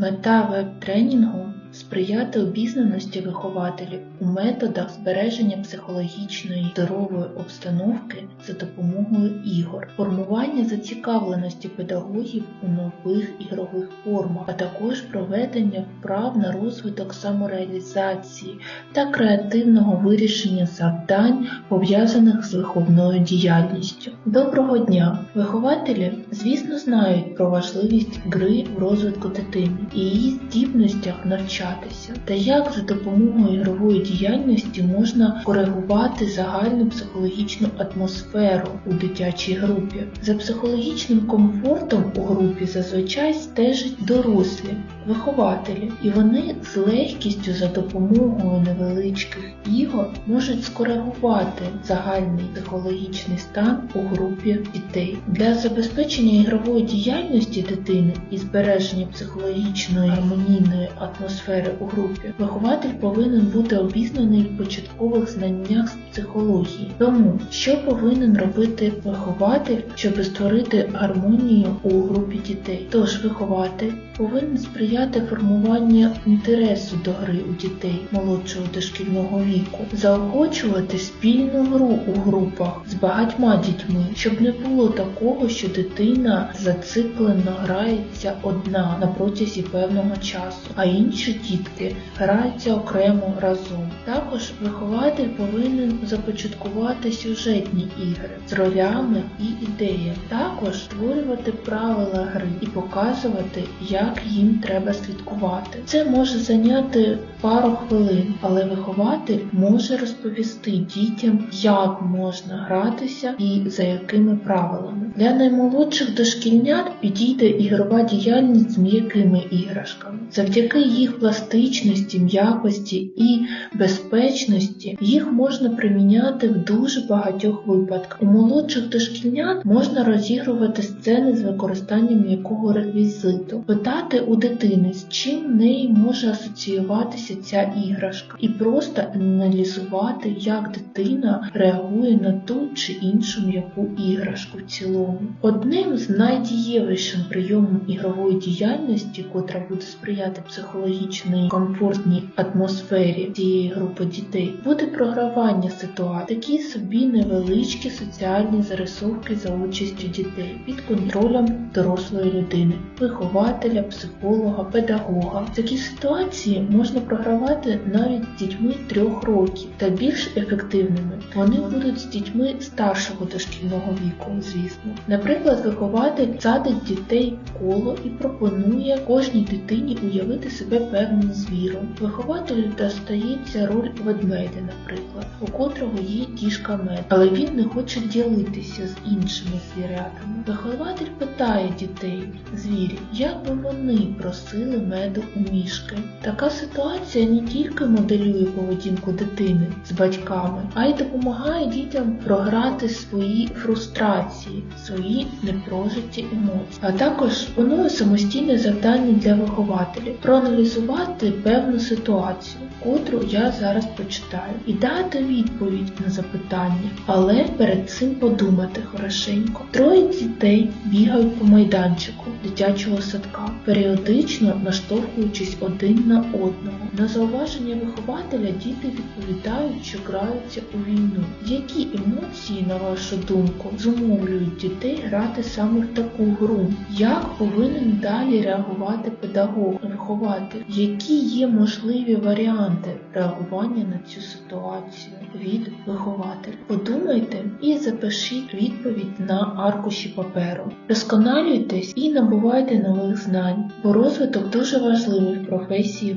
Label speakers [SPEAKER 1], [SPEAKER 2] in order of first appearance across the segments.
[SPEAKER 1] Мета веб-тренінгу сприяти обізнаності вихователів у методах збереження психологічної здорової обстановки за допомогою ігор, формування зацікавленості педагогів у нових ігрових формах, а також проведення вправ на розвиток самореалізації та креативного вирішення завдань, пов'язаних з виховною діяльністю. Доброго дня! Вихователі, звісно, знають про важливість гри в розвитку дитини і її здібностях навчання навчатися, та як за допомогою ігрової діяльності можна коригувати загальну психологічну атмосферу у дитячій групі. За психологічним комфортом у групі зазвичай стежать дорослі, вихователі, і вони з легкістю за допомогою невеличких ігор можуть скоригувати загальний психологічний стан у групі дітей. Для забезпечення ігрової діяльності дитини і збереження психологічної гармонійної атмосфери атмосфери у групі. Вихователь повинен бути обізнаний в початкових знаннях з психології. Тому що повинен робити вихователь, щоб створити гармонію у групі дітей? Тож вихователь повинен сприяти формуванню інтересу до гри у дітей молодшого дошкільного віку, заохочувати спільну гру у групах з багатьма дітьми, щоб не було такого, що дитина зациклено грається одна на протязі певного часу, а інші дітки граються окремо разом. Також вихователь повинен започаткувати сюжетні ігри з ролями і ідеями, також створювати правила гри і показувати, як їм треба слідкувати. Це може зайняти пару хвилин, але вихователь може розповісти дітям, як можна гратися і за якими правилами. Для наймолодших дошкільнят підійде ігрова діяльність з м'якими іграшками. Завдяки їх пластичності, м'якості і безпечності їх можна приміняти в дуже багатьох випадках. У молодших дошкільнят можна розігрувати сцени з використанням м'якого реквізиту, питати у дитини, з чим неї може асоціюватися ця іграшка, і просто аналізувати, як дитина реагує на ту чи іншу м'яку іграшку в цілому. Одним з найдієвішим прийомом ігрової діяльності, котра буде сприяти психологічній безпечній, комфортній атмосфері цієї групи дітей буде програвання ситуацій, такі собі невеличкі соціальні зарисовки за участю дітей під контролем дорослої людини, вихователя, психолога, педагога. Такі ситуації можна програвати навіть з дітьми трьох років та більш ефективними вони будуть з дітьми старшого дошкільного віку, звісно. Наприклад, вихователь садить дітей в коло і пропонує кожній дитині уявити себе певним певним звіром. Вихователю достається роль ведмедя, наприклад, у котрого є тішка мед, але він не хоче ділитися з іншими звірятами. Вихователь питає дітей, звірів, як би вони просили меду у мішки. Така ситуація не тільки моделює поведінку дитини з батьками, а й допомагає дітям програти свої фрустрації, свої непрожиті емоції, а також планує самостійне завдання для вихователів проаналізувати сформулювати певну ситуацію, котру я зараз почитаю, і дати відповідь на запитання, але перед цим подумати хорошенько. Троє дітей бігають по майданчику дитячого садка, періодично наштовхуючись один на одного. На зауваження вихователя діти відповідають, що граються у війну. Які емоції, на вашу думку, зумовлюють дітей грати саме в таку гру? Як повинен далі реагувати педагог, вихователь? які є можливі варіанти реагування на цю ситуацію від вихователя. Подумайте і запишіть відповідь на аркуші паперу. Досконалюйтесь і набувайте нових знань, бо розвиток дуже важливий в професії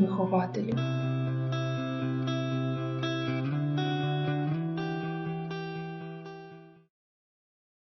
[SPEAKER 1] вихователів.